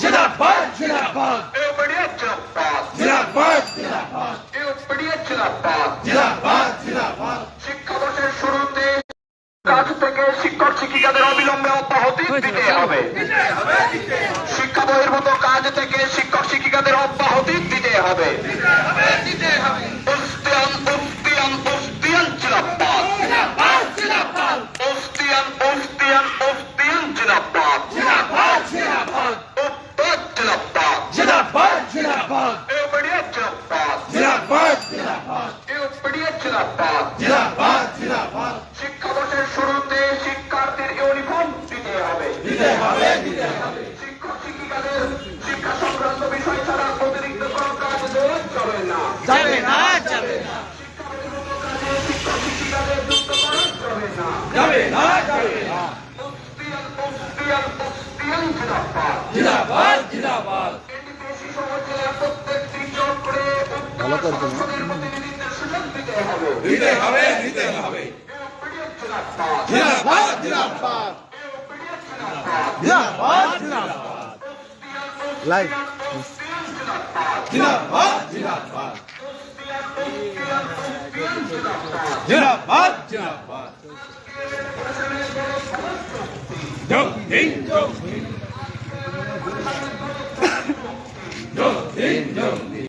জিন্দাবাদ জিন্দাবাদ। ইউপিডিএফ জিন্দাবাদ জিন্দাবাদ। জিন্দাবাদ ইউপিডিএফ জিন্দাবাদ। জিন্দাবাদ জিন্দাবাদ শিক্ষাবর্ষের শুরুতে কাজ থেকে শিক্ষক শিক্ষিকাদের অবিলম্বে অব্যাহতি দিতে হবে। শিক্ষা বহির্ভূত কাজ থেকে শিক্ষক শিক্ষিকাদের অব্যাহতি দিতে হবে। জিন্দাবাদ জিন্দাবাদ ইউপিডিএফ জিন্দাবাদ জিন্দাবাদ জিন্দাবাদ ইউপিডিএফ জিন্দাবাদ জিন্দাবাদ জিন্দাবাদ শিক্ষাবর্ষের শুরুতে শিক্ষার্থীর ইউনিফর্ম দিতে হবে। দিতে হবে দিতে হবে। শিক্ষক শিক্ষিকাদের শিক্ষা সংক্রান্ত বিষয় ছাড়া অতিরিক্ত কোনো কাজ দেওয়া চলে না। যাবে না যাবে না। শিক্ষক শিক্ষিকাদের যুক্ত করা চলে না। যাবে না। সংসদের প্রতিনিধিত্বের সুযোগ দিতে হবে দিতে হবে। জিন্দাবাদ জিন্দাবাদ। জিন্দাবাদ জিন্দাবাদ। লাইভ। জিন্দাবাদ জিন্দাবাদ। জিন্দাবাদ জিন্দাবাদ। যোগ দিন